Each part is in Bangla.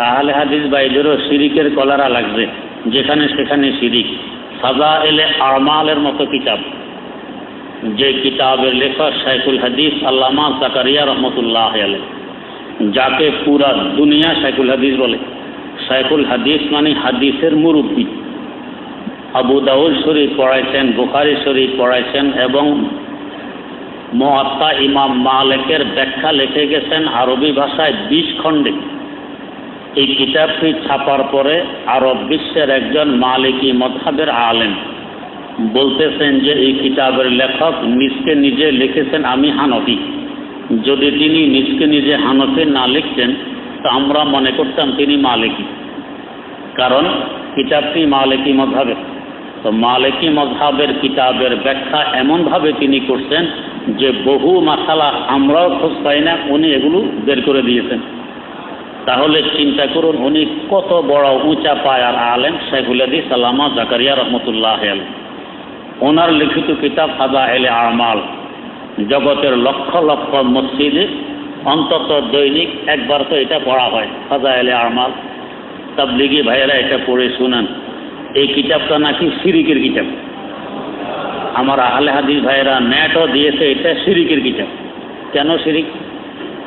আহলে হাদিস বাইদেরও শিরিকের কলারা লাগবে। যেখানে সেখানে শিরিক। সাজা এলে আমালের মতো কিতাব। যে কিতাবের লেখক শাইকুল হাদিস আল্লামা জাকারিয়া রহমতুল্লাহ আলে যাকে পুরা দুনিয়া শাইকুল হাদিস বলে। শাইকুল হাদিস মানে হাদিসের মুরব্বী। আবু দাউদ শরীফ পড়াইছেন, বুখারি শরীফ পড়াইছেন এবং মহাত্মা ইমাম মালেকের ব্যাখ্যা লিখে গেছেন আরবি ভাষায় বিশ খণ্ডে। এই কিতাবটি ছাপার পরে আরব বিশ্বের একজন মালিকি মধাবের আলেম বলতেছেন যে এই কিতাবের লেখক নিজকে নিজে লিখেছেন আমি হানফি। যদি তিনি নিজকে নিজে হানফি না লিখতেন, তা আমরা মনে করতাম তিনি মালিকি। কারণ কিতাবটি মালিকি মধাবের তো মালিকি মধাবের কিতাবের ব্যাখ্যা এমনভাবে তিনি করছেন যে বহু মাসালা আমরাও খোঁজ পাই না, উনি এগুলো বের করে দিয়েছেন। তাহলে চিন্তা করুন, উনি কত বড় উঁচা পায়ার আলেম শেখুল আদি সালামা জাকারিয়া রহমতুল্লাহ ওনার লিখিত কিতাব হাজা এলে আমাল। জগতের লক্ষ লক্ষ মসজিদে অন্তত দৈনিক একবার তো এটা পড়া হয় হাজা এলে আমাল। তাবলিগি ভাইয়েরা এটা পড়ে শুনেন। এই কিতাবটা নাকি সিরিকের কিতাব। আমার আহলে হাদিস ভাইয়েরা নেটও দিয়েছে, এটা সিরিকের কিতাব। কেন সিরিক?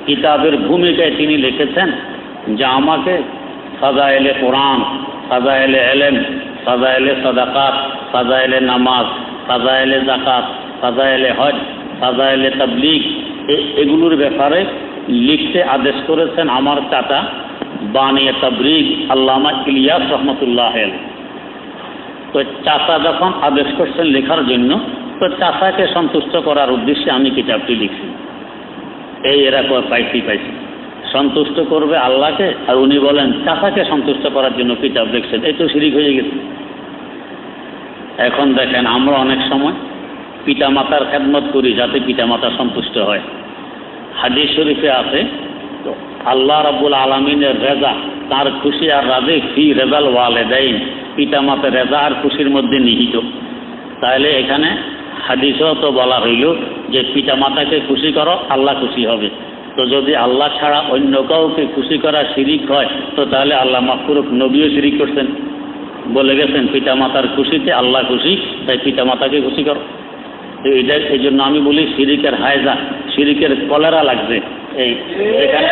কিতাবের ভূমিকায় তিনি লিখেছেন যে আমাকে সাজা এলে কোরআন সাজা এলে এলেম সাজা এলে সাদাকাত সাজা এলে নামাজ সাজা এলে জাকাত সাজা এলে হজ সাজা এলে তাবলিগ এগুলোর ব্যাপারে লিখতে আদেশ করেছেন আমার চাচা বানিয়ে তাবরিগ আল্লামা ইলিয়াস রহমতুল্লাহ তো চাচা যখন আদেশ করছেন লেখার জন্য, তো চাচাকে সন্তুষ্ট করার উদ্দেশ্যে আমি কিতাবটি লিখছি। এই এরা পাইছি পাইছি। সন্তুষ্ট করবে আল্লাহকে, আর উনি বলেন, চাচাকে সন্তুষ্ট করার জন্য কিতাব লিখছেন এই তো শিরিক হয়ে গেছে। এখন দেখেন, আমরা অনেক সময় পিতামাতার খেদমত করি যাতে পিতামাতা সন্তুষ্ট হয়। হাদিস শরীফে আছে তো আল্লাহ রাবুল আলমিনের রেজা, তার খুশি আর রাজে ফি রেজাল ওয়ালে দেয় পিতামাতার রেজা আর খুশির মধ্যে নিহিত। তাহলে এখানে হাদিসও তো বলা হইল যে পিতামাতাকে খুশি করো, আল্লাহ খুশি হবে। তো যদি আল্লাহ ছাড়া অন্য কাউকে খুশি করা শিরিক হয়, তো তাহলে আল্লাহ মাহফুরুক নবীও শিরিক করছেন। বলে গেছেন, পিতামাতার খুশিতে আল্লাহ খুশি, তাই পিতামাতাকে খুশি করো। তো এটা এই জন্য আমি বলি শিরিকের হায়জা, শিরিকের কলেরা লাগবে। এই যেখানে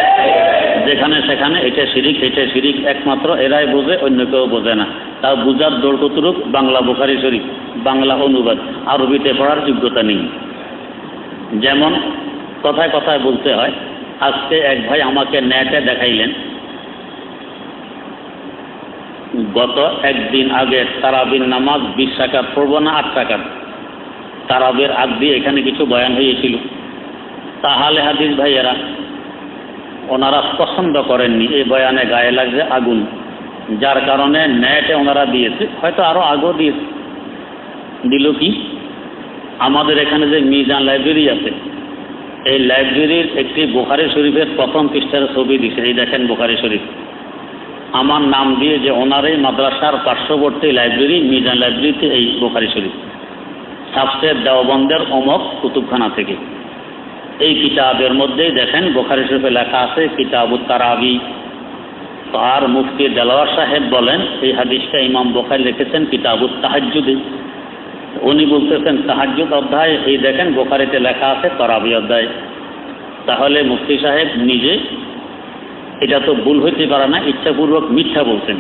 যেখানে সেখানে এটা শিরিক এটা শিরিক একমাত্র, এরাই বোঝে, অন্য কেউ বোঝে না। তাও বুঝার দৌড় কতরূপ বাংলা বুখারি শরীফ, বাংলা অনুবাদ। আরবিতে পড়ার যোগ্যতা নেই। যেমন কথায় কথায় বলতে হয়, আজকে এক ভাই আমাকে নেটে দেখাইলেন। গত একদিন আগে তারাবির নামাজ বিশ টাকা পড়ব না আট টাকা তারাবের আগ দিয়ে এখানে কিছু বয়ান হয়েছিল তাহলে হাদিস ভাইয়েরা, ওনারা পছন্দ করেননি, এই বয়ানে গায়ে লাগছে আগুন। যার কারণে নেটে ওনারা দিয়েছে, হয়তো আরও আগেও দিয়েছে। দিল কি? আমাদের এখানে যে মিজান লাইব্রেরি আছে এই লাইব্রেরির একটি বোখারি শরীফের প্রথম পৃষ্ঠার ছবি দিছে। এই দেখেন বোখারি শরীফ। আমার নাম দিয়ে যে ওনার এই মাদ্রাসার পার্শ্ববর্তী লাইব্রেরি, মিজান লাইব্রেরিতে এই বোখারি শরীফ। সাবসে দেওবন্দের অমক কুতুবখানা থেকে। এই কিতাবের মধ্যেই দেখেন বোখারি শরীফে লেখা আছে কিতাব তারাবি। আর মুফতি দেলোয়ার সাহেব বলেন, এই হাদিসটা ইমাম বোখারি লিখেছেন কিতাবুত তাহাজুদে উনি বলতেছেন তাহাজুদ অধ্যায়, এই দেখেন বোখারিতে লেখা আছে, তরাবি অধ্যায়। তাহলে মুফতি সাহেব নিজে, এটা তো ভুল হইতে পারে না, ইচ্ছাপূর্বক মিথ্যা বলছেন।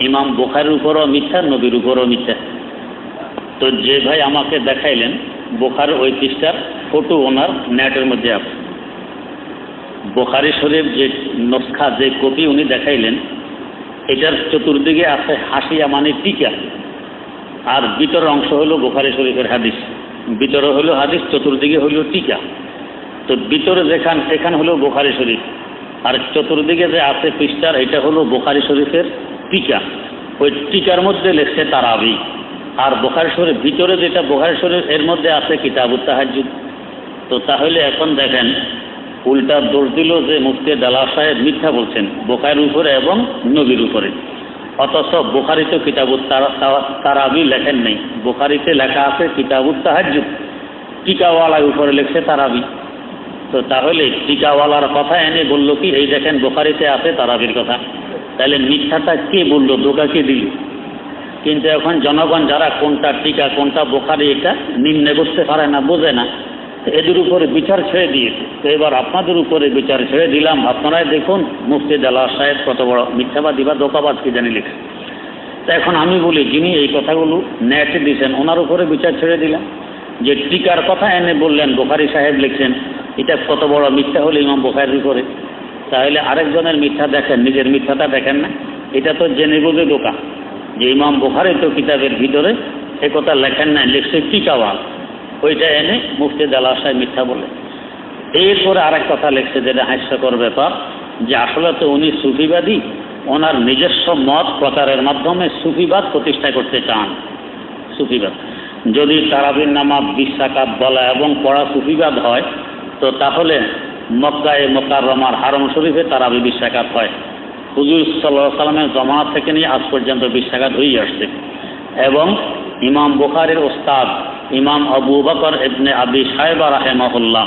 ইমাম বোখারির উপরও মিথ্যা, নবীর উপরও মিথ্যা। তো যে ভাই আমাকে দেখাইলেন বোখার ওই পৃষ্ঠার ফটো ওনার নেটের মধ্যে আছে। বোখারি শরীফ যে নস্খা, যে কপি উনি দেখাইলেন, এটার চতুর্দিকে আছে হাসিয়া মানে টিকা। আর ভিতর অংশ হলো বোখারি শরীফের হাদিস। ভিতরে হলো হাদিস, চতুর্দিকে হলো টিকা। তো ভিতরে যেখান, সেখান হলো বোখারি শরীফ। আর চতুর্দিকে যে আছে পৃষ্ঠার, এটা হলো বোখারি শরীফের টিকা। ওই টিকার মধ্যে লেখছে তারাবি। আর বোখারি শরীফ, ভিতরে যেটা বোখারি শরীফ, এর মধ্যে আছে কিতাবুত তাহাজুদ তো তাহলে এখন দেখেন, উল্টা দোষ দিল যে মুফতি দালা সাহেব মিথ্যা বলছেন বোখারির উপরে এবং নবীর উপরে। অথচ বোখারিতে কিতাবুত তারাবি লেখেন নেই। বোখারিতে লেখা আছে কিতাবুত তাহাজুদ টিকাওয়ালার উপরে লেখছে তারাবি। তো তাহলে টিকাওয়ালার কথা এনে বলল কি, এই দেখেন বোখারিতে আছে তারাবির কথা। তাহলে মিথ্যাটা কে বলল দোকা কে দিল? কিন্তু এখন জনগণ যারা কোনটা টিকা, কোনটা বোখারি, এটা নিম্নে করতে পারে না, বোঝে না। এদের উপরে বিচার ছেড়ে দিয়েছে। তো এবার আপনাদের উপরে বিচার ছেড়ে দিলাম। আপনারাই দেখুন, মুফতি দালা সাহেব কত বড় মিথ্যাবাদী বা দোকাবাদ কি জানি লিখছে তা এখন আমি বলি, যিনি এই কথাগুলো নেটে দিয়েছেন ওনার উপরে বিচার ছেড়ে দিলাম। যে টিকার কথা এনে বললেন, বোখারি সাহেব লিখছেন, এটা কত বড় মিথ্যা হলো ইমাম বোখারির উপরে। তাহলে আরেকজনের মিথ্যা দেখেন, নিজের মিথ্যাটা দেখেন না। এটা তো জেনে বুঝে দোকান। যে ইমাম বোখারি তো কিতাবের ভিতরে এ কথা লেখেন নাই, লিখছে টিকাওয়াল। ওইটা এনে মুফতি সাহেব মিথ্যা বলে। এরপরে আরেক কথা লিখছে যেটা হাস্যকর ব্যাপার, যে আসলে তো উনি সুফিবাদী, ওনার নিজস্ব মত প্রচারের মাধ্যমে সুফিবাদ প্রতিষ্ঠা করতে চান। সুফিবাদ। যদি তারাবির নামাজ বিশ্বাকাত বলা এবং পড়া সুফিবাদ হয়, তো তাহলে মক্কায় মোকাররমার হারম শরীফে তারাবি বিশ্বাকাত হয়। হুজুর সাল্লাহ সাল্লামের জমানাত থেকে নিয়ে আজ পর্যন্ত বিশ্বাকাত হয়েই আসছে। এবং ইমাম বুখারের ওস্তাদ ইমাম আবু বকর ইবনে আবি সাহেবা রাহেমাহুল্লাহ,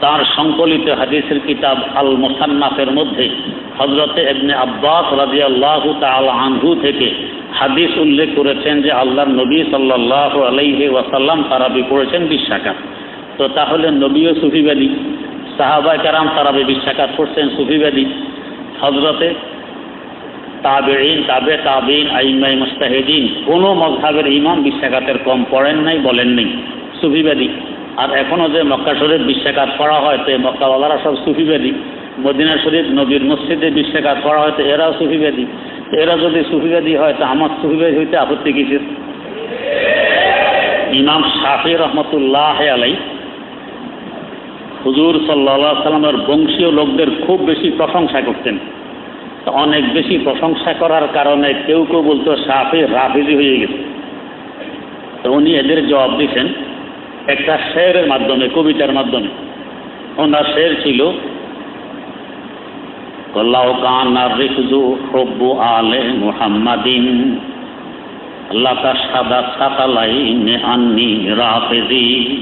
তার সংকলিত হাদিসের কিতাব আল মোসান্নাফের মধ্যে হজরতে ইবনে আব্বাস রাজিয়াল্লাহ তাল আনহু থেকে হাদিস উল্লেখ করেছেন যে আল্লাহর নবী সাল্লাহ আলাইহি ওয়াসাল্লাম তারাবি পড়েছেন বিশ্বাকাত তো তাহলে নবীও সুফিবাদী সাহাবা কারাম তারাবি বিশ্বাকাত পড়ছেন সুফিবাদী হজরতে তাবেইন তাবে তাবিন আইমাই মুস্তাহিদিন। কোনো মজহাবের ইমাম বিশ্বাকাতের কম পড়েন নাই বলেন নেই সুফিবাদী। আর এখনও যে মক্কা শরীফ বিশ্বাকাত পড়া হয়, তো মক্কাওয়ালারা সব সুফিবাদী। মদিনা শরীফ, নবীর মসজিদে বিশ্বাকাত পড়া হয়, তো এরাও সুফিবাদী। এরা যদি সুফিবাদী হয়, তো আমার সুফিবাদী হইতে আপত্তি কিসের? ইমাম শাফি রহমতুল্লাহ আলাই হুজুর সাল্লা সাল্লামের বংশীয় লোকদের খুব বেশি প্রশংসা করতেন। অনেক বেশি প্রশংসা করার কারণে কেউ কেউ বলতো, সাফে, রাফিজি হয়ে গেছে। তো উনি এদের জবাব দিচ্ছেন একটা শেরের মাধ্যমে, কবিতার মাধ্যমে। ওনার শের ছিল হব্বু সাদা নে আন্নি রাফেজি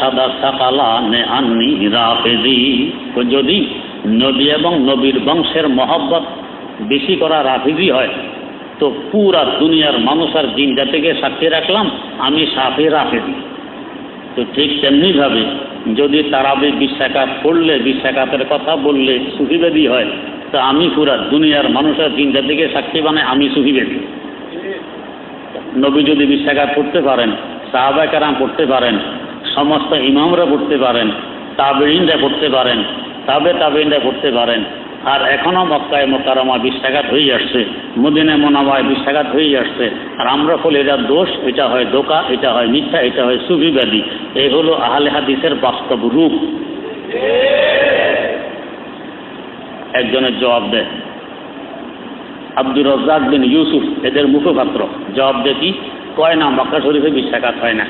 সাদা নে আন্নি রাফেজি। যদি নবী এবং নবীর বংশের মহব্বত বেশি করা রাফিজি হয়। তো পুরা দুনিয়ার মানুষ আর জিন জাতিকে সাক্ষী রাখলাম, আমি সাফে রাফেজি। তো ঠিক তেমনিভাবে যদি তারাবি বিশ্বাকাত পড়লে বিশ্বাকাতের কথা বললে সুফিবেদী হয়, তো আমি পুরা দুনিয়ার মানুষের জিন জাতিকে সাক্ষী বানায় আমি সুফিবেদী। নবী যদি বিশ্বাকাত পড়তে পারেন, সাহাবায় কারাম পড়তে পারেন, সমস্ত ইমামরা পড়তে পারেন তাবেইনরা পড়তে পারেন তাবে তাবেইনরা পড়তে পারেন। আর এখনও মক্কায় মোকারমা বিশ্বাঘাত হয়ে আসছে মদিনে মোনামায় বিশ্বাঘাত হয়ে আসছে আর আমরা বলি, এটা দোষ, এটা হয় দোকা এটা হয় মিথ্যা, এটা হয় সুবিবাদী। এই হলো আহলে হাদিসের বাস্তব রূপ। একজনের জবাব দেয়, আব্দুর রজ্জাক বিন ইউসুফ, এদের মুখপাত্র। জবাব দেখি কয় না, মক্কা শরীফে বিশ্বাঘাত হয় না।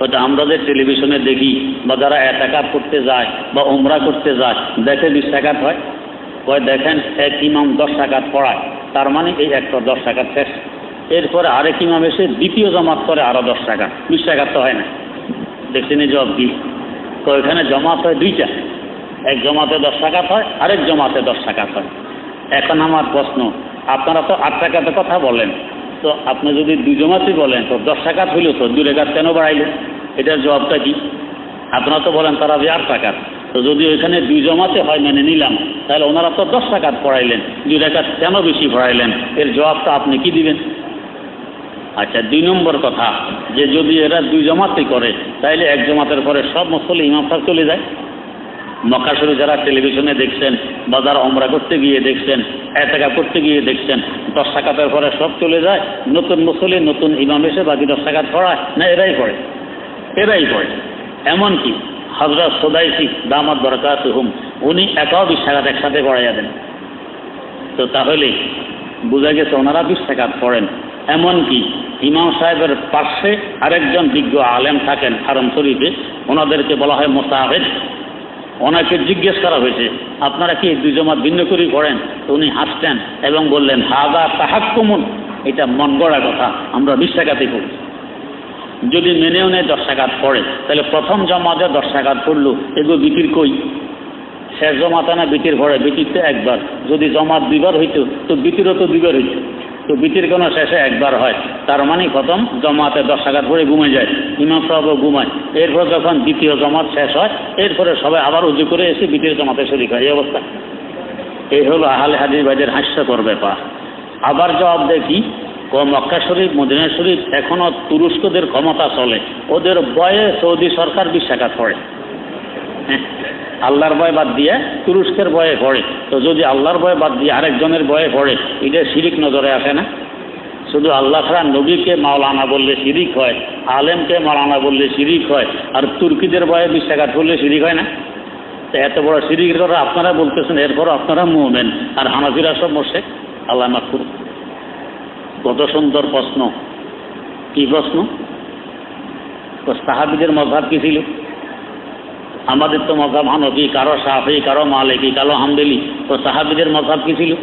হয়তো আমরা যে টেলিভিশনে দেখি বা যারা এটাকাত করতে যায় বা উমরা করতে যায়, দেখে বিশ্বাঘাত হয়। কয়, দেখেন, এক ইমাম দশ টাকাত পড়ায়। তার মানে এই একটা দশ টাকার শেষ। এরপরে আরেক ইমাম এসে দ্বিতীয় জমাত করে আরও দশ টাকা। বিশ টাকার তো হয় না। দেখছেন জব কি? তো এখানে জমাত হয় দুইটা। এক জমাতে দশ টাকা হয়, আরেক জমাতে দশ টাকা হয়। এখন আমার প্রশ্ন, আপনারা তো আট টাকাতে কথা বলেন। তো আপনি যদি দুই জমাতে বলেন, তো দশ টাকা হইল তো, দুই রেখাত কেন বাড়াইলেন এটার জবাবটা কি? আপনারা তো বলেন তারা যে আট টাকার তো যদি ওইখানে দুই জমাতে হয় মেনে নিলাম, তাহলে ওনারা তো দশ টাকাত পড়াইলেন, দুই রেখাত কেন বেশি পড়াইলেন? এর জবাবটা আপনি কি দিবেন? আচ্ছা দুই নম্বর কথা, যে যদি এরা দুই জমাতে করে, তাইলে এক জমাতের পরে সব মসলে ইমাম সাহেব চলে যায়। মক্কা শরীফ যারা টেলিভিশনে দেখছেন বা যারা অমরা করতে গিয়ে দেখছেন এক টাকা করতে গিয়ে দেখছেন, দশ টাকাতের পরে সব চলে যায়, নতুন মুসলি নতুন ইমাম এসে বাকি দশ টাকা পড়ায় না এরাই পড়ে এরাই পড়ে এমনকি হজরত সোদাইসি, দামাত বরকাত হুম উনি একাও বিশ টাকাত একসাথে পড়াইয়া দেন। তো তাহলে বোঝা গেছে ওনারা বিশ টাকাত পড়েন। এমনকি ইমাম সাহেবের পার্শ্বে আরেকজন বিজ্ঞ আলেম থাকেন হারম শরীফে ওনাদেরকে বলা হয় মোসাহেদ। ওনাকে জিজ্ঞেস করা হয়েছে, আপনারা কি দুই জমাত ভিন্ন করে পড়েন তো উনি হাসতেন এবং বললেন হাগা তাহাক্কুমুন। এটা মন গড়া কথা, আমরা বিশ টাকাতে পড়ি। যদি মেনেও নেয়, দশ টাকাত পড়ে। তাহলে প্রথম জমাতে দশ টাকাত পড়ল এগুলো বিক্রি কই? শেষ জমাতে না বিতির পড়ে বিতিরতে একবার। যদি জমাত দুইবার হইতো, তো বিতিরও তো দুইবার হইতো। তো বিতির কোনো শেষে একবার হয়। তার মানে প্রথম জমাতে দশ টাকা পরে ঘুমে যায় ইমাম সাহেবও ঘুমায়। এরপর যখন দ্বিতীয় জমাত শেষ হয় এরপরে সবাই আবার উজু করে এসে বিতির জমাতে শরিক হয়। এই অবস্থা। এই হলো আহলে হাদিস ভাইদের হাস্যকর ব্যাপার। আবার জবাব দেখি মক্কা শরীফ মদিনা শরীফ এখনও তুরস্কদের ক্ষমতা চলে। ওদের বয়ে সৌদি সরকার বিশ্বাঘাত পড়ে। হ্যাঁ, আল্লাহর ভয় বাদ দিয়ে তুরস্কের ভয়ে পড়ে। তো যদি আল্লাহর ভয় বাদ দিয়ে আরেকজনের ভয়ে পড়ে, এটা শিরিক নজরে আসে না? শুধু আল্লাহ ছাড়া নবীকে মাওলানা বললে শিরিক হয়, আলেমকে মাওলানা বললে শিরিক হয়, আর তুর্কিদের ভয়ে বিশ্বাঘাত করলে শিরিক হয় না? তো এত বড় শিরিকের কথা আপনারা বলতেছেন এরপর আপনারা মুভমেন্ট আর হানাফিরা সব বসে আল্লাহ মাফ কত সুন্দর প্রশ্ন। কি প্রশ্ন? তো সাহাবিদের মজাব কি ছিল? আমাদের তো মজাব হানফি, কারও সাফি কারও মালিকি, কারও হামদেলি। তো সাহাবিদের মজাব কি ছিল?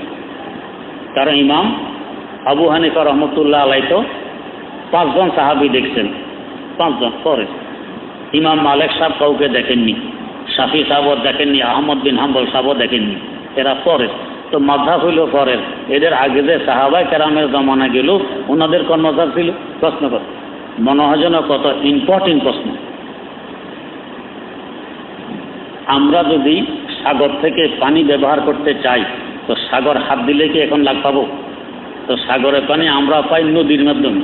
কারও ইমাম, আবু হানিফা রহমতুল্লাহ আলাই তো পাঁচজন সাহাবি দেখছেন। পাঁচজন, পরে। ইমাম মালেক সাহেব কাউকে দেখেননি। শাফি সাহেবও দেখেননি, আহমদ বিন হাম্বল সাহেবও দেখেননি। এরা পরে তো মাঝাব হইল পরের। এদের আগে যে সাহাবাই কেরামের জমানা গেল, ওনাদের মজাব ছিল? প্রশ্ন কর। মনে হয় যেন কত? ইম্পর্টেন্ট প্রশ্ন। আমরা যদি সাগর থেকে পানি ব্যবহার করতে চাই, তো সাগর হাত দিলে কি এখন লাভ পাবো? তো সাগরের পানি আমরা পাই নদীর মাধ্যমে।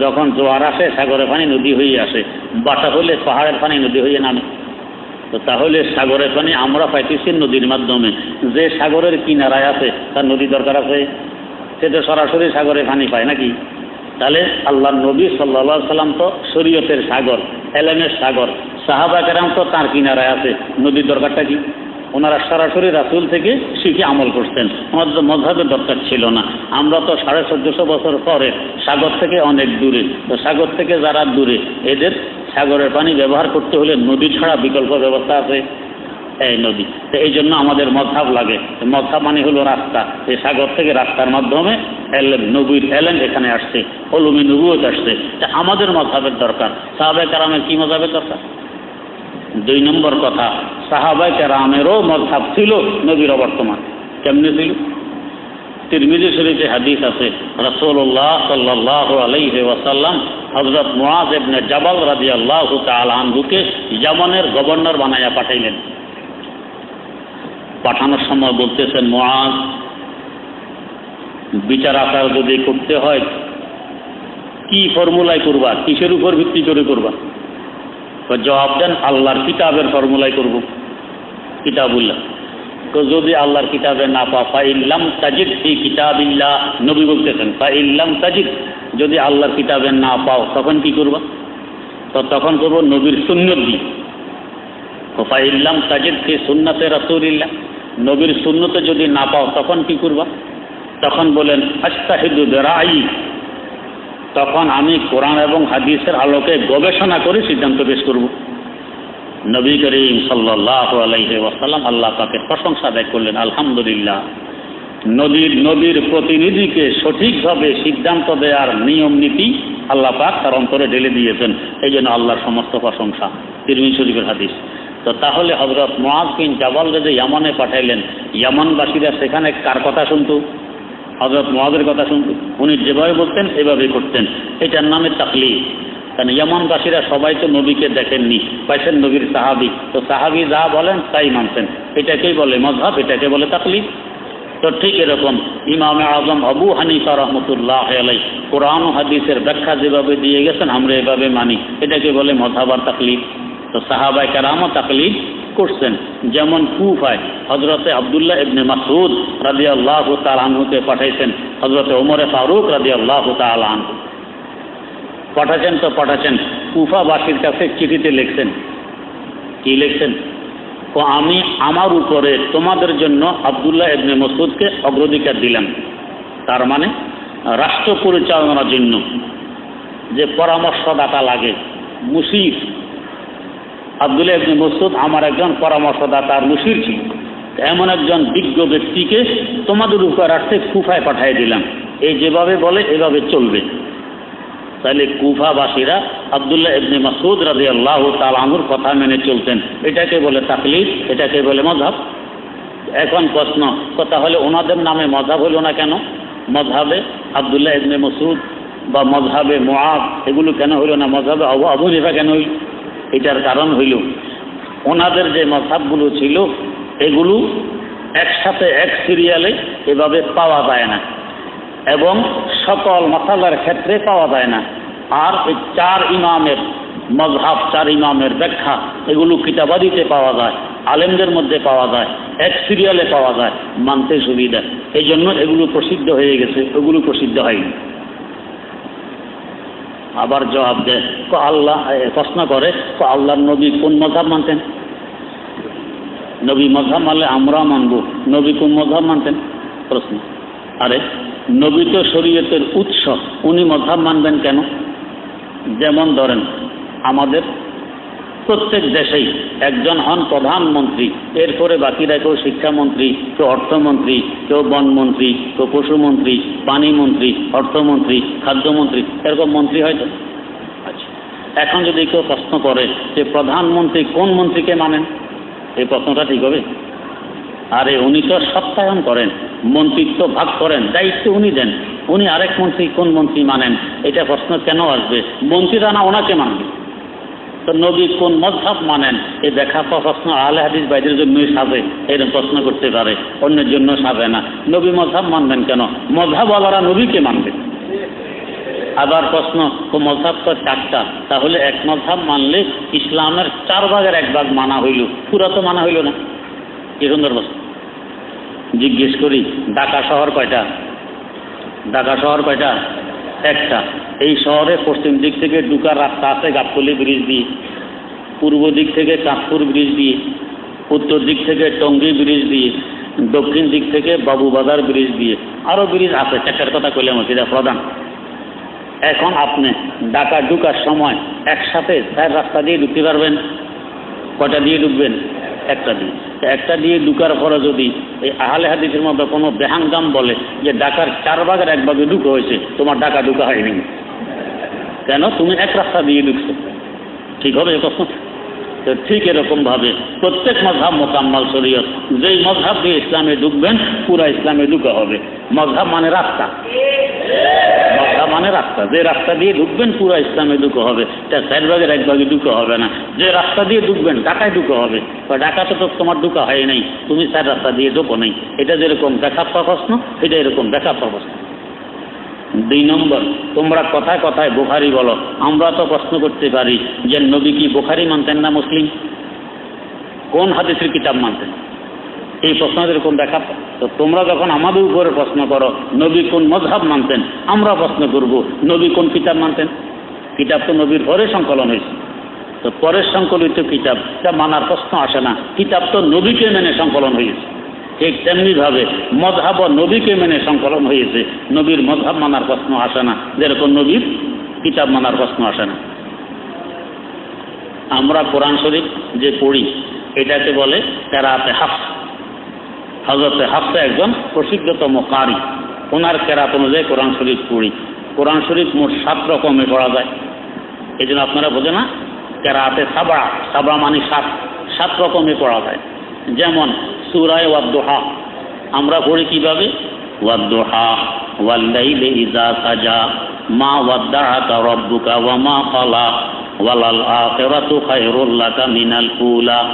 যখন জোয়ার আসে সাগরের পানি নদী হয়ে আসে। বাটা হলে পাহাড়ের পানি নদী হয়ে নামে। তো তাহলে সাগরের পানি আমরা পাইতেছি নদীর মাধ্যমে। যে সাগরের কিনারায় আছে, তার নদী দরকার আছে। সে তো সরাসরি সাগরে পানি পায় নাকি? তাহলে আল্লাহ নবী সাল্লা সাল্লাম তো শরীয়তের সাগর, এলেমের সাগর। সাহাবা কেরাম তো তার কিনারায় আছে। নদীর দরকারটা কি? ওনারা সরাসরি রাসুল থেকে শিখে আমল করতেন আমাদের মজাবের দরকার ছিল না। আমরা তো সাড়ে চোদ্দশো বছর পরে সাগর থেকে অনেক দূরে। তো সাগর থেকে যারা দূরে, এদের সাগরের পানি ব্যবহার করতে হলে নদী ছাড়া বিকল্প ব্যবস্থা আছে? এই নদী। তো এই জন্য আমাদের মধাব লাগে। মধাব মানে হলো রাস্তা। এই সাগর থেকে রাস্তার মাধ্যমে নবীর এলেন, এখানে আসছে। হলুমি নবুয়ত আসছে। আমাদের মধাবের দরকার। সাহাবে কারামের কি মজাবের দরকার? দুই নম্বর কথা, সাহাবাই কেরামেরও মধাব ছিল নবীর অবর্তমান। কেমনি ছিল? তিরমিজি শরীফে হাদিস আছে রসুল্লাহ সাল্লাহ আলাইহি ওয়াসাল্লাম হজরত মুআজ ইবনে জাবাল রাদিয়াল্লাহু তাআলা আনহুকে ইয়ামানের গভর্নর বানাইয়া পাঠাইলেন। পাঠানোর সময় বলতেছেন, মুআজ, বিচার আচার যদি করতে হয়, কি ফর্মুলায় করবা? কিসের উপর ভিত্তি করে করবা? জবাব দেন, আল্লাহর কিতাবের ফর্মুলায় করব। কিতাবুল্লাহ। তো যদি আল্লাহর কিতাবে না পা ফা ইল্লাম তাজিদ এই কিতাবিল্লাহ, নবী বলতেছেন ফা ইল্লাম তাজিদ। যদি আল্লাহর কিতাবে না পাও, তখন কি করবা? তো তখন করব নবীর সুন্নত দি ফা ইল্লাম তাজিদ ফি সুন্নতে রসুলিল্লাহ। নবীর সুন্নতে যদি না পাও, তখন কি করবা? তখন বলেন, আস্তাহিদু রাই তখন আমি কোরআন এবং হাদিসের আলোকে গবেষণা করে সিদ্ধান্ত পেশ করব। নবী করিম সাল্লাহ আলাইহি আল্লাহ পাকে প্রশংসা আদায় করলেন, আলহামদুলিল্লাহ। নদীর নদীর প্রতিনিধিকে সঠিকভাবে সিদ্ধান্ত দেওয়ার নিয়ম নীতি আল্লাহ পাক তার অন্তরে ঢেলে দিয়েছেন। এই জন্য আল্লাহর সমস্ত প্রশংসা। তিরমি শরীফের হাদিস। তো তাহলে হজরত মোয়াজ বিন জাবাল যে ইয়ামনে পাঠাইলেন, ইয়ামনবাসীরা সেখানে কার কথা শুনতো? হজরত মহাদের কথা শুনতো উনি যেভাবে বলতেন এভাবে করতেন। এটার নামে তাকলি কারণ ইয়ামনবাসীরা সবাই তো নবীকে দেখেননি পাইছেন নবীর সাহাবি। তো সাহাবি যা বলেন, তাই মানতেন। এটাকেই বলে মজহাব এটাকে বলে তাকলি তো ঠিক এরকম, ইমাম আজম আবু হানিফা রহমতুল্লাহ আলাই কোরআন হাদিসের ব্যাখ্যা যেভাবে দিয়ে গেছেন, আমরা এভাবে মানি। এটাকে বলে মজহাব আর তাকলিদ। তো সাহাবাই কারামও তাকলিদ। করছেন, যেমন কুফায় হজরতে আবদুল্লাহ ইবনে মাসুদ রাজি আল্লাহ পাঠাইছেন হজরতে ওমরে ফারুক রাজি আল্লাহ তালহ পাঠাচ্ছেন তো পাঠাচ্ছেন কুফাবাসীর কাছে চিঠিতে লিখছেন। কি লিখছেন? তো আমি আমার উপরে তোমাদের জন্য আবদুল্লাহ ইবনে মসুদকে অগ্রাধিকার দিলাম। তার মানে রাষ্ট্র পরিচালনার জন্য যে পরামর্শদাতা লাগে মুসিফ আবদুল্লাহ ইবনে মসুদ আমার একজন পরামর্শদাতার মুশির ছিল। এমন একজন বিজ্ঞ ব্যক্তিকে তোমাদের উপর রাখতে কুফায় পাঠিয়ে দিলাম। এই যেভাবে বলে, এভাবে চলবে। তাহলে কুফাবাসীরা আবদুল্লাহ ইবনে মাসুদ রাজি আল্লাহ তালাহুর কথা মেনে চলতেন। এটাকে বলে তাকলিফ এটাকে বলে মধাব এখন প্রশ্ন তো তাহলে ওনাদের নামে মজাব হইল না কেন? মজাবে আবদুল্লাহ ইবনে মসুদ বা মজাবে মোয়াব এগুলো কেন হইল না? মজাবে আবু আবু নিফা কেন হইল এটার কারণ হইল, ওনাদের যে মজাবগুলো ছিল, এগুলো একসাথে এক সিরিয়ালে এভাবে পাওয়া যায় না। এবং সকল মশালার ক্ষেত্রে পাওয়া যায় না। আর এই চার ইমামের মজহাব চার ইমামের ব্যাখ্যা, এগুলো কিতাবাদিতে পাওয়া যায়, আলেমদের মধ্যে পাওয়া যায়, এক সিরিয়ালে পাওয়া যায়, মানতে সুবিধা। এই জন্য এগুলো প্রসিদ্ধ হয়ে গেছে ওগুলো প্রসিদ্ধ হয়নি। আবার জবাব দেয়, কো আল্লাহ প্রশ্ন করে, কো আল্লাহর নবী কোন মজাব মানতেন? নবী মজাব মানলে আমরা মানব, নবী কোন মজাব মানতেন? প্রশ্ন। আরে, নবী তো শরীয়তের উৎস, উনি মজাব মানবেন কেন? যেমন ধরেন, আমাদের প্রত্যেক দেশেই একজন হন প্রধানমন্ত্রী, এরপরে বাকিরা কেউ শিক্ষামন্ত্রী, কেউ অর্থমন্ত্রী, কেউ বনমন্ত্রী, কেউ পশুমন্ত্রী, পানিমন্ত্রী, অর্থমন্ত্রী, খাদ্যমন্ত্রী, এরকম মন্ত্রী হয়তো। আচ্ছা এখন যদি কেউ প্রশ্ন করে যে প্রধানমন্ত্রী কোন মন্ত্রীকে মানেন, এই প্রশ্নটা ঠিক হবে। আরে উনি তো সত্যায়ন করেন, মন্ত্রিত্ব ভাগ করেন, দায়িত্ব উনি দেন। উনি আরেক মন্ত্রী কোন মন্ত্রী মানেন, এটা প্রশ্ন কেন আসবে? মন্ত্রীরা না ওনাকে মানবে? তো নবী কোন মজহাব মানেন? এই দেখা প্রশ্ন আহলে হাদিস বাইদের জন্যই সাজে, এরকম প্রশ্ন করতে পারে, অন্যের জন্য সাজে না। নবী মজহাব মানবেন কেন? মজহাবওয়ালারা নবীকে মানবেন আবার প্রশ্ন তো মজহাব তো চারটা, তাহলে এক মজহাব মানলে ইসলামের চার ভাগের এক ভাগ মানা হইল, পুরা তো মানা হইল না। কি সুন্দর প্রশ্ন। জিজ্ঞেস করি, ঢাকা শহর কয়টা? ঢাকা শহর কয়টা? একটা। এই শহরে পশ্চিম দিক থেকে ঢুকার রাস্তা আছে গাবতলি ব্রিজ দিয়ে। পূর্ব দিক থেকে কাঁচপুর ব্রিজ দিয়ে, উত্তর দিক থেকে টঙ্গী ব্রিজ দিয়ে, দক্ষিণ দিক থেকে বাবুবাজার ব্রিজ দিয়ে। আরও ব্রিজ আছে চারটার কথা কইলাম সেটা প্রধান। এখন আপনি ঢাকা ঢুকার সময় একসাথে চার রাস্তা দিয়ে ঢুকতে পারবেন। কটা দিয়ে ঢুকবেন? একটা দিয়ে। একটা দিয়ে ঢুকার পরে যদি এই আহলে হাদিসের মধ্যে কোনো বেহাঙ্গাম বলে যে ডাকার চার ভাগের এক ভাগে ঢুকে হয়েছে, তোমার ডাকা ঢুকা হয়নি। কেন? তুমি এক রাস্তা দিয়ে ঢুকছো। ঠিক হবে তো ঠিক এরকমভাবে প্রত্যেক মজহাব মোকাম্মাল শরীয়ত, যেই মজহাব দিয়ে ইসলামে ঢুকবেন, পুরা ইসলামে ঢুকা হবে। মজহাব মানে রাস্তা। মজহাব মানে রাস্তা। যে রাস্তা দিয়ে ঢুকবেন, পুরা ইসলামে ঢুকে হবে। তা চার ভাগের এক ভাগে ঢুকে হবে না। যে রাস্তা দিয়ে ঢুকবেন, ঢাকায় ঢুকে হবে। বা ঢাকাতে তো তোমার ঢুকা হয় নাই। তুমি চার রাস্তা দিয়ে ঢুকো নেই। এটা যেরকম পাওয়া প্রশ্ন এটা এরকম দেখা প্রশ্ন দুই নম্বর, তোমরা কথায় কথায় বোখারি বলো। আমরা তো প্রশ্ন করতে পারি যে নবী কি বোখারি মানতেন না মুসলিম? কোন হাদিসের কিতাব মানতেন? এই প্রশ্ন এরকম দেখা তো তোমরা যখন আমাদের উপরে প্রশ্ন করো, নবী কোন মজহাব মানতেন? আমরা প্রশ্ন করব, নবী কোন কিতাব মানতেন? কিতাব তো নবীর পরে সংকলন হয়েছে। তো পরের সংকলিত কিতাব, তা মানার প্রশ্ন আসে না। কিতাব তো নবীকে মেনে সংকলন হয়েছে। ঠিক তেমনিভাবে ও নবীকে মেনে সংকলন হয়েছে। নবীর মজহাব মানার প্রশ্ন আসে না। যেরকম নবীর কিতাব মানার প্রশ্ন আসে না। আমরা কোরআন শরীফ যে পড়ি, এটাকে বলে কেরাতে হাফ হজরতে হাফসে একজন প্রসিদ্ধতম কারি। ওনার কেরাত অনুযায়ী কোরআন শরীফ পড়ি। কোরআন শরীফ মোট সাত রকমে পড়া যায়। এই জন্য আপনারা বোঝে না, কেরাতে সাবা সাবা মানে সাত। সাত রকমে পড়া যায়। যেমন সুরায় ওয়াদ্দোহা আমরা পড়ি কীভাবে? ওয়াদ্দোহা ওয়াল্লাইলে ইজা সাজা, মা ওয়াদ্দাআকা রব্বুকা ওয়া মা ক্বালা ওয়ালাল আখিরাতু খায়রুল লাকা মিনাল উলা।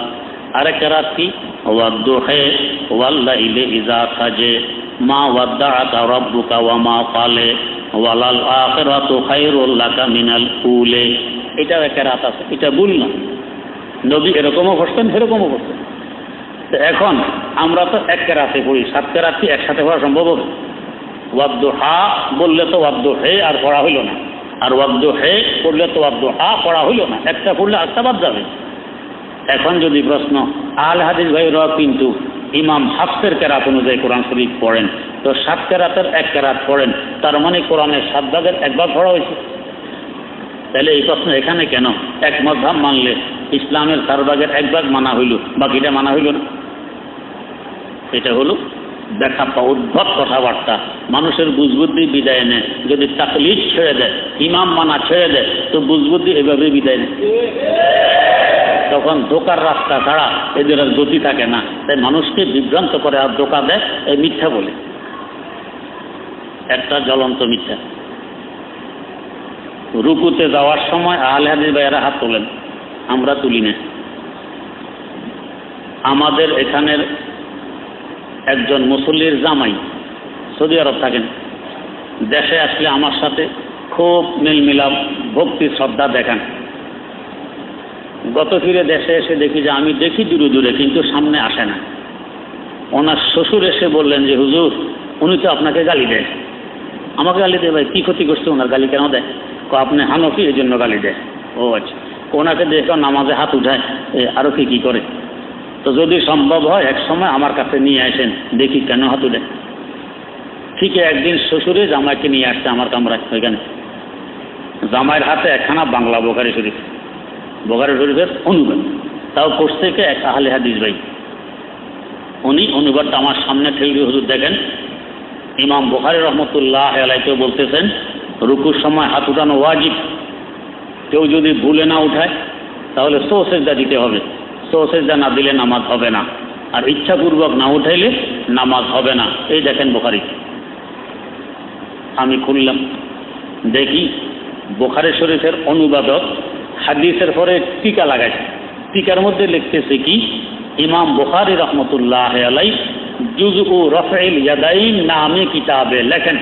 আরেক রাত কি? ওয়াদ্দোহে ওয়াল্লাইলে ইজা সাজে, মা ওয়াদ্দাআকা রব্বুকা ওয়া মা ক্বালে ওয়ালাল আখিরাতু খায়রুল লাকা মিনাল উলে। এটাও একটা রাত আছে। এটা ভুল না। নবী এরকমও পড়তেন সেরকমও তো এখন আমরা তো এক কেরাতে পড়ি, সাত কেরাতি একসাথে পড়া সম্ভব হবে? ওয়াদ্দু হা বললে তো ওয়াদ্দু হে আর পড়া হইল না। আর ওয়াদ্দু হে পড়লে তো ওয়াদ্দু হা পড়া হইল না। একটা পড়লে একটা বাদ যাবে। এখন যদি প্রশ্ন, আল হাদিস ভাইরা কিন্তু ইমাম হাফসের কেরাত অনুযায়ী কোরআন শরীফ পড়েন, তো সাত কেরাতের এক কেরাত পড়েন, তার মানে কোরআনের সাত ভাগের এক ভাগ পড়া হয়েছে। তাহলে এই প্রশ্ন এখানে কেন? এক মধ্যম মানলে ইসলামের চার ভাগের এক ভাগ মানা হইল, বাকিটা মানা হইল না। এটা হলো দেখা পা উদ্ভট কথাবার্তা। মানুষের বুঝবুদ্ধি বিদায় নেয়। যদি তাকলিদ ছেড়ে দেয়, ইমাম মানা ছেড়ে দেয়, তো বুঝবুদ্ধি এভাবে বিদায় নেয়। তখন ধোকার রাস্তা ছাড়া এদের আর গতি থাকে না। তাই মানুষকে বিভ্রান্ত করে আর দোকা দেয় এই মিথ্যা বলে। একটা জ্বলন্ত মিথ্যা। রুকুতে যাওয়ার সময় আহলে হাদিস ভাইয়েরা হাত তোলেন। আমরা তুলি না। আমাদের এখানের একজন মুসল্লির জামাই, সৌদি আরব থাকেন। দেশে আসলে আমার সাথে খুব মিলমিলাপ, ভক্তি, শ্রদ্ধা দেখান। গত ফিরে দেশে এসে দেখি যে আমি দেখি দূরে দূরে, কিন্তু সামনে আসে না। ওনার শ্বশুর এসে বললেন যে, হুজুর, উনি তো আপনাকে গালি দেয়। আমাকে গালি দেয় ভাই? কী ক্ষতি করছে ওনার? গালি কেন দেয়? আপনি কি এই জন্য গালি দেয়। ও আচ্ছা। ওনাকে দেখে নামাজে হাত উঠায় আরও কি কী করে? তো যদি সম্ভব হয়, এক সময় আমার কাছে নিয়ে আসেন। দেখি কেন হাত উঠে ঠিক একদিন শ্বশুরে জামাইকে নিয়ে আসছে আমার কামরায়, ওইখানে। জামাইয়ের হাতে একখানা বাংলা বোকারি শরীফ। বোকারি শরীফের অনুবাদ। তাও কোর্স থেকে এক আহলে হাদিস ভাই। উনি অনুবাদটা আমার সামনে ঠেলবি, হুজুর দেখেন। ইমাম বোখারি রহমতুল্লাহ আলাইকেও বলতেছেন, রুকুর সময় হাত উঠানো ওয়াজিব। কেউ যদি ভুলে না উঠায়, তাহলে সোসেজদা দিতে হবে। সোসেজদা না দিলে নামাজ হবে না। আর ইচ্ছাপূর্বক না উঠাইলে নামাজ হবে না। এই দেখেন বোখারি। আমি খুললাম। দেখি বোখারি শরীফের অনুবাদক হাদিসের পরে টিকা লাগাইছে। টিকার মধ্যে লিখতেছে কি, ইমাম বুখারি রহমতুল্লাহ আলাই জুজ ও রফেল ইয়াদাইন নামে কিতাবে লেখেন।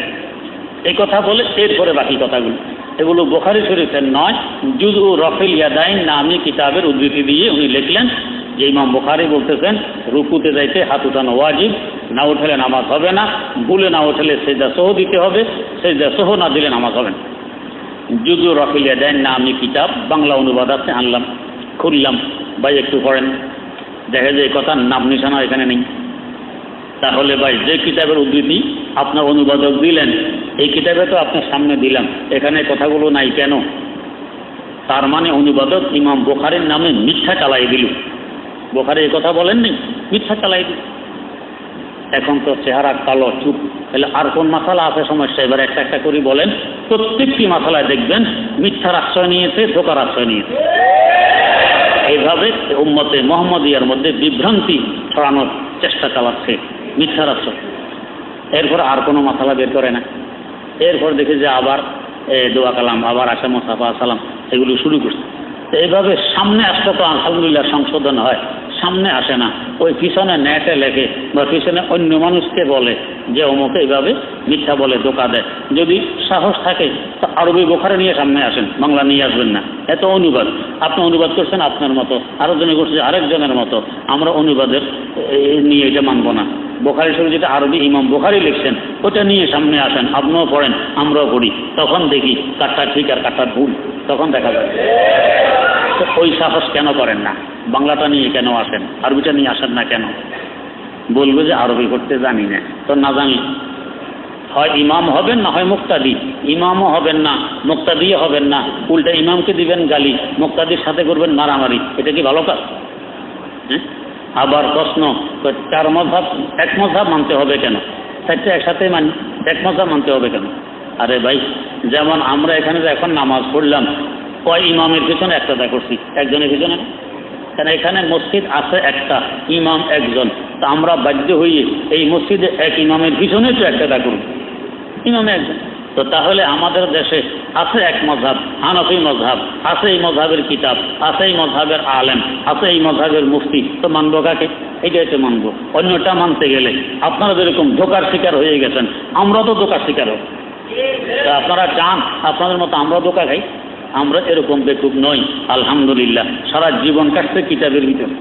এই কথা বলে এরপরে বাকি কথাগুলো। এগুলো বোখারি শরীফের নয় জুজ ও রফেল ইয়াদাইন নামে কিতাবের উদ্ধৃতি দিয়ে উনি লিখলেন, যে ইমাম বোখারি বলতেছেন, রুকুতে যাইতে হাত উঠানো ওয়াজিব, না উঠলে নামাজ হবে না, ভুলে না উঠলে সেজা সহ দিতে হবে সেজা সহ না দিলে নামাজ হবে না। জুজু রফিলিয়া দেন না আমি কিতাব, বাংলা অনুবাদ আছে, আনলাম, খুললাম, ভাই একটু পড়েন। দেখা যায় কথার নাম নিশানা এখানে নেই। তাহলে ভাই যে কিতাবের উদ্ধৃতি আপনার অনুবাদক দিলেন, এই কিতাবে তো আপনার সামনে দিলাম, এখানে কথাগুলো নাই কেন? তার মানে অনুবাদক ইমাম বোখারের নামে মিথ্যা চালাই দিল। বোখারে এ কথা বলেননি? মিথ্যা চালাই দিল। এখন তো চেহারা কালো, চুপ। তাহলে আর কোন মাসালা আছে সমস্যা? এবার একটা একটা করে বলেন। প্রত্যেকটি মাসালায় দেখবেন, মিথ্যার আশ্রয় নিয়েছে, ধোকার আশ্রয় নিয়েছে। এইভাবে উম্মতে মোহাম্মদিয়ার মধ্যে বিভ্রান্তি ছড়ানোর চেষ্টা চালাচ্ছে মিথ্যার আশ্রয়। এরপর আর কোনো মাসালা বের করে না। এরপর দেখি যে আবার দোয়া কালাম, আবার আসাম সাফা সালাম, এগুলো শুরু করছে। এইভাবে সামনে আসলে তো আলহামদুলিল্লাহ সংশোধন হয়, সামনে আসে না। ওই পিছনে নেটে লেখে বা পিছনে অন্য মানুষকে বলে যে অমুকে এইভাবে মিথ্যা বলে ধোকা দেয়। যদি সাহস থাকে, তো আরবি বোখারে নিয়ে সামনে আসেন, বাংলা নিয়ে আসবেন না। এত অনুবাদ। আপনি অনুবাদ করছেন আপনার মতো আরও জনে করছে আরেকজনের মতো। আমরা অনুবাদের নিয়ে এটা মানব না। বোখারি শরীফ যেটা আরবি ইমাম বোখারি লিখছেন, ওটা নিয়ে সামনে আসেন, আপনিও পড়েন, আমরাও পড়ি। তখন দেখি কারটা ঠিক আর কারটা ভুল। তখন দেখা যাবে ওই সাহস কেন করেন না? বাংলাটা নিয়ে কেন আসেন? আরবিটা নিয়ে আসেন না কেন? বলব যে আরবি করতে জানি না। তো না জানি। হয় ইমাম হবেন না হয় মুক্তাদি। ইমামও হবেন না, মুক্তাদিও হবেন না। উল্টা ইমামকে দিবেন গালি, মুক্তাদির সাথে করবেন মারামারি। এটা কি ভালো কাজ? হ্যাঁ? আবার প্রশ্ন চার মধাব এক মধাব মানতে হবে কেন? চারটে একসাথে মানি, এক মধাব মানতে হবে কেন? আরে ভাই, যেমন আমরা এখানে যে এখন নামাজ পড়লাম কয় ইমামের পিছনে একটা দা করছি। একজনের পিছনে কারণ এখানে মসজিদ আছে একটা, ইমাম একজন। তা আমরা বাধ্য হয়ে এই মসজিদে এক ইমামের পিছনে তো একটা করব। ইমামে একজন। তো তাহলে আমাদের দেশে আছে এক মজাব হানফি মজাব আছে এই মজাবের কিতাব, আছে এই মজাবের আলেম, আছে এই মজাবের মুফতি, তো মানব কাকে? এটাই তো মানব। অন্যটা মানতে গেলে আপনারা যেরকম ধোকার শিকার হয়ে গেছেন আমরা তো ধোকার শিকার তা আপনারা চান আপনাদের মতো আমরা ধোকা খাই। আমরা এরকম বেকুব নই, আলহামদুলিল্লাহ। সারা জীবন কাটছে কিতাবের ভিতরে।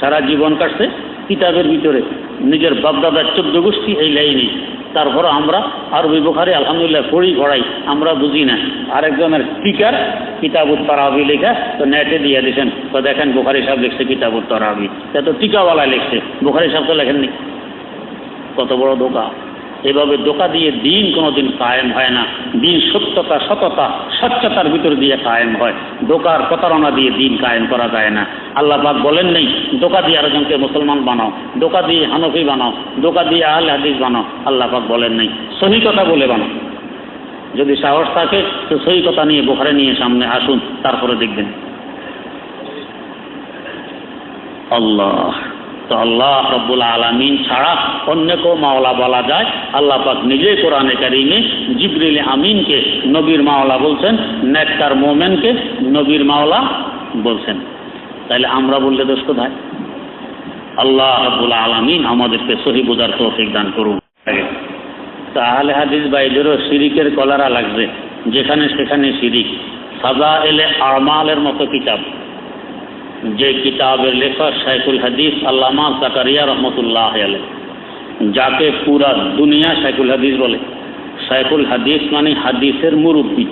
সারা জীবন কাটছে কিতাবের ভিতরে। নিজের বাপদাদার চোদ্দ গোষ্ঠী এই লাইনে তারপর আমরা আরবি বোখারি, আলহামদুলিল্লাহ, পড়ি পড়াই আমরা বুঝি না। আরেকজনের স্পিকার কিতাবুত তারাবি লেখা তো নেটে দিয়ে দিয়েছেন তো দেখেন বোখারি সাহেব লিখছে কিতাবুত তা তো টিকাওয়ালা লিখছে। বোখারি সাহেব তো লেখেননি। কত বড় ধোকা। এভাবে দোকা দিয়ে দিন কোনোদিন কায়েম হয় না। দিন সত্যতা, সততা, স্বচ্ছতার ভিতর দিয়ে কায়েম হয়। দোকার প্রতারণা দিয়ে দিন কায়েম করা যায় না। আল্লাহ পাক বলেন নেই দোকা দিয়ে আরেকজনকে মুসলমান বানাও দোকা দিয়ে হানফি বানাও দোকা দিয়ে আহলে হাদিস বানাও, আল্লাহ পাক বলেন নেই। সহি কথা বলে বানাও। যদি সাহস থাকে, তো সহি কথা নিয়ে বোখারে নিয়ে সামনে আসুন, তারপরে দেখবেন। আল্লাহ। তো আল্লাহ রব্বুল আলমিন ছাড়া অন্য কেউ মাওলা বলা যায়। আল্লাহ পাক নিজেই কোরআনে কারিমে জিবরিল আমিনকে নবীর মাওলা বলছেন, নেককার মোমেনকে নবীর মাওলা বলছেন। তাহলে আমরা বললে দোষ কোথায়? আল্লাহ রব্বুল আলমিন আমাদেরকে সহি বোঝার তৌফিক দান করুন। তাহলে হাদিস বাইদেরও শিরিকের কলারা লাগবে, যেখানে সেখানে শিরিক সাজা এলে আমালের মতো কিতাব। যে কিতাবের লেখক শাইকুল হাদিস আল্লামা জাকারিয়া রহমতুল্লাহ আলে যাকে পুরা দুনিয়া শাইকুল হাদিস বলে। শাইকুল হাদিস মানে হাদিসের মুরব্বী।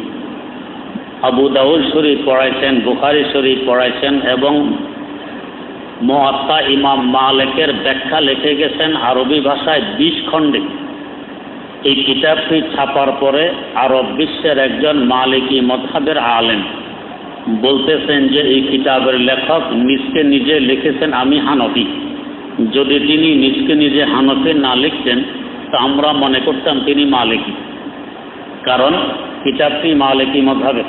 আবু দাউদ শরীফ পড়াইছেন, বুখারি শরীফ পড়াইছেন এবং মহাত্মা ইমাম মালেকের ব্যাখ্যা লিখে গেছেন আরবি ভাষায় বিশ খণ্ডে। এই কিতাবটি ছাপার পরে আরব বিশ্বের একজন মালিকি মধাবের আলেম। বলতেছেন যে এই কিতাবের লেখক নিজকে নিজে লিখেছেন আমি হানফি। যদি তিনি নিজকে নিজে হানফি না লিখতেন, তা আমরা মনে করতাম তিনি মালিকি। কারণ কিতাবটি মালিকি মধাবের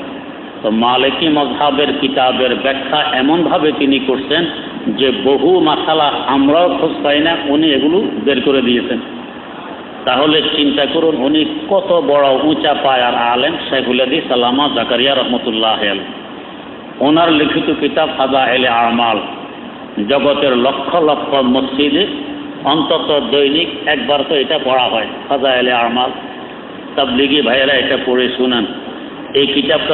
তো মালিকি মধাবের কিতাবের ব্যাখ্যা এমনভাবে তিনি করছেন যে বহু মাসালা আমরাও খোঁজ পাই না, উনি এগুলো বের করে দিয়েছেন। তাহলে চিন্তা করুন, উনি কত বড় উঁচা পায়ার আলেম, শেখুল হাদিস সালামা জাকারিয়া রহমতুল্লাহ আল ওনার লিখিত কিতাব ফাজা এলে আমাল। জগতের লক্ষ লক্ষ মসজিদে, অন্তত দৈনিক একবার তো এটা পড়া হয় ফাজা এলে আমাল। তাবলিগি ভাইয়েরা এটা পড়ে শুনেন। এই কিতাবটা